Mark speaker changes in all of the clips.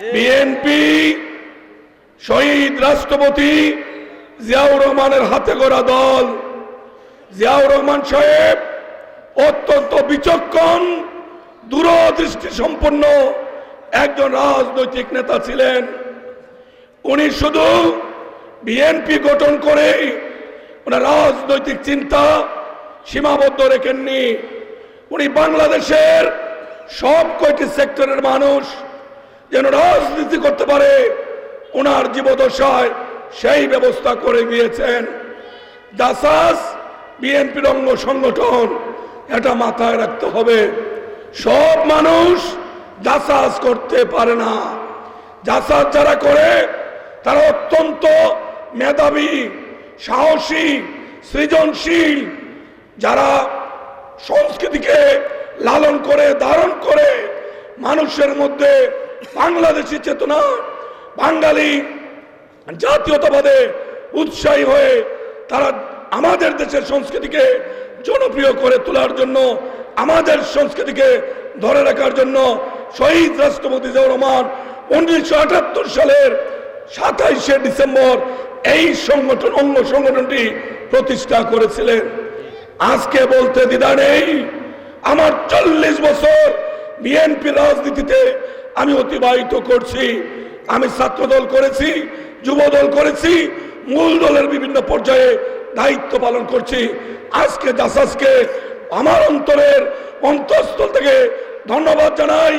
Speaker 1: BNP, শহীদ রাষ্ট্রপতি জিয়াউর রহমানের হাতে গড়া দল। জিয়াউর রহমান সাহেব অত্যন্ত বিচক্ষণ দূরদৃষ্টি সম্পন্ন একজন রাজনৈতিক নেতা ছিলেন। উনি শুধু বিএনপি গঠন করেই ওনার রাজনৈতিক চিন্তা সীমাবদ্ধ রেখেননি। উনি বাংলাদেশের সব কয়টি সেক্টরের মানুষ যেন রাজনীতি করতে পারে, ওনার জীবদশায় সেই ব্যবস্থা করে দিয়েছেন। দাসাস বিএনপির অঙ্গ সংগঠন, এটা মাথায় রাখতে হবে। সব মানুষ জাসাজ করতে পারে না। জাসাজ যারা করে, তারা অত্যন্ত মেধাবী, সাহসী, সৃজনশীল। যারা সংস্কৃতিকে লালন করে, ধারণ করে, মানুষের মধ্যে বাংলাদেশি চেতনা বাঙালি জাতীয়তাবাদে উৎসাহী হয়ে তারা আমাদের দেশের সংস্কৃতিকে জনপ্রিয় করে তোলার জন্য, আমাদের সংস্কৃতিকে ধরে রাখার জন্য শহীদ রাষ্ট্রপতি জিয়াউর উনিশশো আটাত্তর সালের সাতাইশে ডিসেম্বর এই সংগঠন, অঙ্গ সংগঠনটি প্রতিষ্ঠা করেছিলেন। আজকে বলতে দ্বিধা নেই, আমার চল্লিশ বছর বিএনপি রাজনীতিতে আমি অতিবাহিত করছি, আমি ছাত্রদল করেছি, যুবদল করেছি, মূল দলের বিভিন্ন পর্যায়ে দায়িত্ব পালন করছি। আজকে জাসাসকে আমার অন্তরের অন্তঃস্থল থেকে ধন্যবাদ জানাই।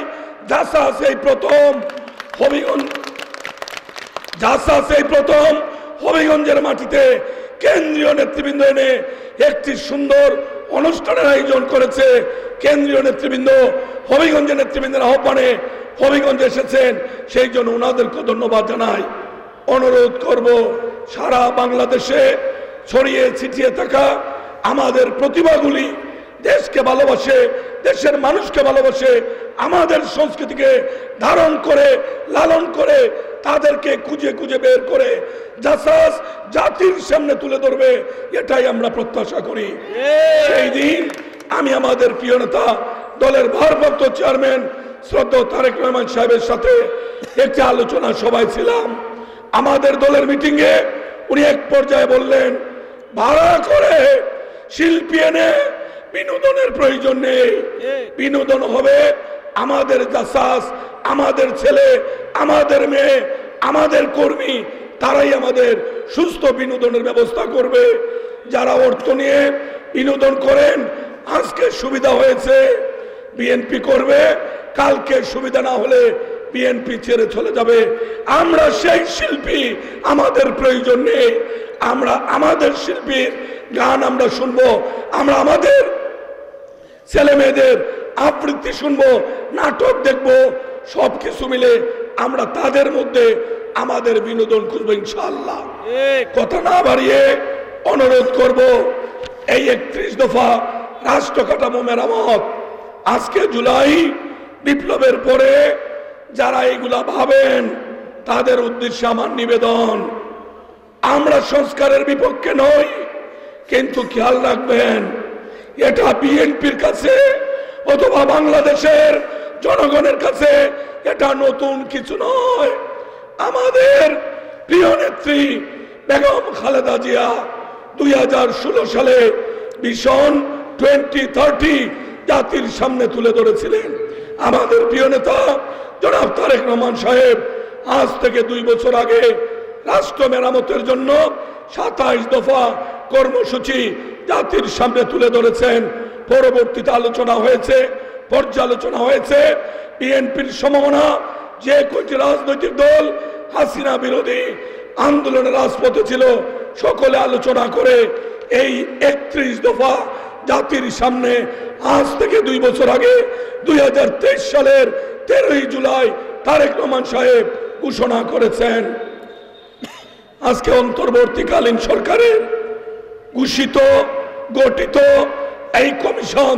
Speaker 1: জাসাস এই প্রথম হবিগঞ্জ, জাসাস এই প্রথম হবিগঞ্জের মাটিতে কেন্দ্রীয় নেতৃবৃন্দ এনে একটি সুন্দর অনুষ্ঠানের আয়োজন করেছে। কেন্দ্রীয় নেতৃবৃন্দ, হবিগঞ্জের নেতৃবৃন্দের আহ্বানে হবিগঞ্জে এসেছেন সেই জন্য ওনাদেরকে ধন্যবাদ জানাই। অনুরোধ করব সারা বাংলাদেশে ছড়িয়ে ছিটিয়ে থাকা আমাদের প্রতিভাগুলি দেশকে ভালোবাসে দেশের মানুষকে ভালোবাসে আমাদের সংস্কৃতিকে ধারণ করে লালন করে তাদেরকে খুঁজে খুঁজে বের করে জাসাস জাতির সামনে তুলে ধরবে এটাই আমরা প্রত্যাশা করি। সেই দিন আমি আমাদের প্রিয় নেতা দলের ভারপ্রাপ্ত চেয়ারম্যান শ্রদ্ধা তারেক রহমান সাহেবের সাথে একটি আলোচনা সবাই ছিলাম। আমাদের দলের মিটিংয়ে উনি এক পর্যায়ে বললেন, ভাড়া করে শিল্পী এনে বিনোদনের প্রয়োজন নেই। বিনোদন হবে আমাদের জাসাস, আমাদের ছেলে, আমাদের মেয়ে, আমাদের কর্মী। তারাই আমাদের সুস্থ বিনোদনের ব্যবস্থা করবে। যারা অর্থ নিয়ে বিনোদন করেন, আজকে সুবিধা হয়েছে। বিএনপি করবে কালকে সুবিধা না হলে বিএনপি ছেড়ে চলে যাবে। আমরা সেই শিল্পী আমাদের প্রয়োজন নেই। আমরা আমাদের শিল্পীর গান আমরা শুনব আমরা আমাদের ছেলে মেয়েদের আবৃত্তি শুনব নাটক দেখব সব কিছু মিলে আমরা তাদের মধ্যে আমাদের বিনোদন খুঁজবো ইনশাল্লাহ কথা না বাড়িয়ে অনুরোধ করব এই একত্রিশ দফা রাষ্ট্র কাঠামো মেরামত আজকে জুলাই বিপ্লবের পরে যারা এগুলা ভাবেন, তাদের উদ্দেশ্যে আমার নিবেদন, আমরা সংস্কারের বিপক্ষে নই, কিন্তু খেয়াল রাখবেন, এটা বিএনপির কাছে অথবা বাংলাদেশের জনগণের কাছে এটা নতুন কিছু নয়। আমাদের প্রিয় নেত্রী বেগম খালেদা জিয়া দুই হাজার ষোলো সালে ভীষণ টোয়েন্টি থার্টি জাতির সামনে তুলে ধরেছিলেন। আমাদের প্রিয় নেতা জনাব তারেক রহমান সাহেব, আজ থেকে দুই বছর আগে রাষ্ট্র মেরামতের জন্য সাতাইশ দফা কর্মসূচি জাতির সামনে তুলে ধরেছেন। পরবর্তীতে আলোচনা হয়েছে, পর্যালোচনা হয়েছে। বিএনপির সম্ভাবনা যে কয়টি রাজনৈতিক দল হাসিনা বিরোধী আন্দোলনের রাজপথে ছিল, সকলে আলোচনা করে এই একত্রিশ দফা জাতির সামনে আজ থেকে দুই বছর আগে দুই হাজার তেইশ সালের তেরোই জুলাই তারেক রহমান সাহেব ঘোষণা করেছেন। আজকে অন্তর্বর্তীকালীন সরকারের ঘোষিত, গঠিত এই কমিশন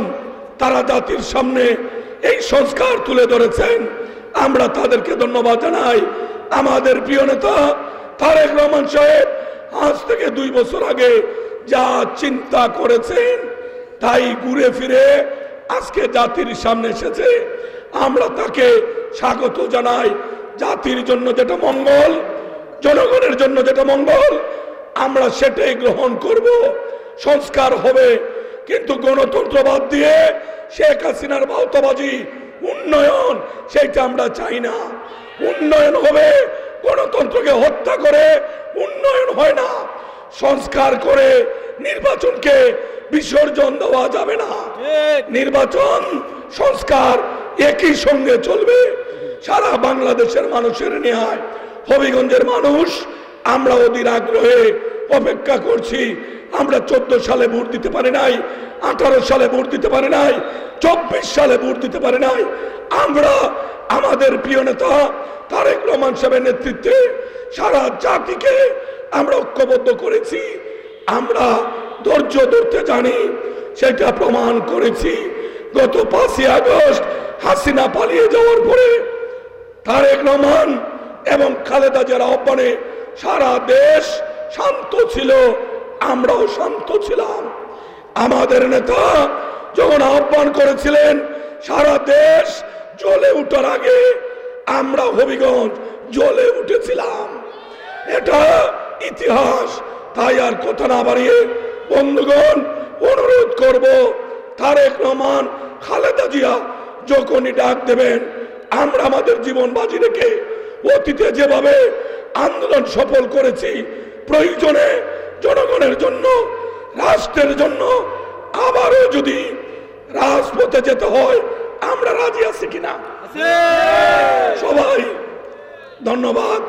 Speaker 1: তারা জাতির সামনে এই সংস্কার তুলে ধরেছেন। আমরা তাদেরকে ধন্যবাদ জানাই। আমাদের প্রিয় নেতা তারেক রহমান সাহেব আজ থেকে দুই বছর আগে যা চিন্তা করেছেন তাই ঘুরে ফিরে আজকে জাতির সামনে এসেছে। আমরা তাকে স্বাগত জানাই। জাতির জন্য যেটা মঙ্গল, জনগণের জন্য যেটা মঙ্গল, আমরা সেটাই গ্রহণ করব। সংস্কার হবে। কিন্তু গণতন্ত্রবাদ দিয়ে শেখ হাসিনার বাউতাবাজি উন্নয়ন সেটা আমরা চাই না। উন্নয়ন হবে, গণতন্ত্রকে হত্যা করে উন্নয়ন হয় না। সংস্কার করে নির্বাচনকে বিসর্জন দেওয়া যাবে না। নির্বাচন সংস্কার একই সঙ্গে চলবে। সারা বাংলাদেশের মানুষের নেহায় হবিগঞ্জের মানুষ আমরা অধীর আগ্রহে অপেক্ষা করছি। আমরা চোদ্দ সালে ভোট দিতে পারি নাই আঠারো সালে ভোট দিতে পারি নাই চব্বিশ সালে ভোট দিতে পারি নাই। আমরা আমাদের প্রিয় নেতা তারেক রহমান সাহেবের নেতৃত্বে সারা জাতিকে আমরা ঐক্যবদ্ধ করেছি। আমরা ধৈর্য ধরতে জানি, সেটা প্রমাণ করেছি। গত পাঁচই আগস্ট হাসিনা পালিয়ে যাওয়ার পরে তারেক রহমান এবং খালেদা জিয়ার আহ্বানে সারা দেশ শান্ত ছিল, আমরাও শান্ত ছিলাম। আমাদের নেতা যখন আহ্বান করেছিলেন, সারা দেশ জ্বলে উঠার আগে আমরা হবিগঞ্জ জ্বলে উঠেছিলাম। এটা ইতিহাস, তাই আর কথা না বাড়িয়ে বন্ধুগণ অনুরোধ করব তারেক রহমান খালেদা জিয়া যখনই ডাক দেবেন আমরা আমাদের জীবন বাজি রেখে অতীতে যেভাবে আন্দোলন সফল করেছি প্রয়োজনে জনগণের জন্য রাষ্ট্রের জন্য আবারও যদি রাজপথে যেতে হয় আমরা রাজি আছি কিনা? সবাই ধন্যবাদ।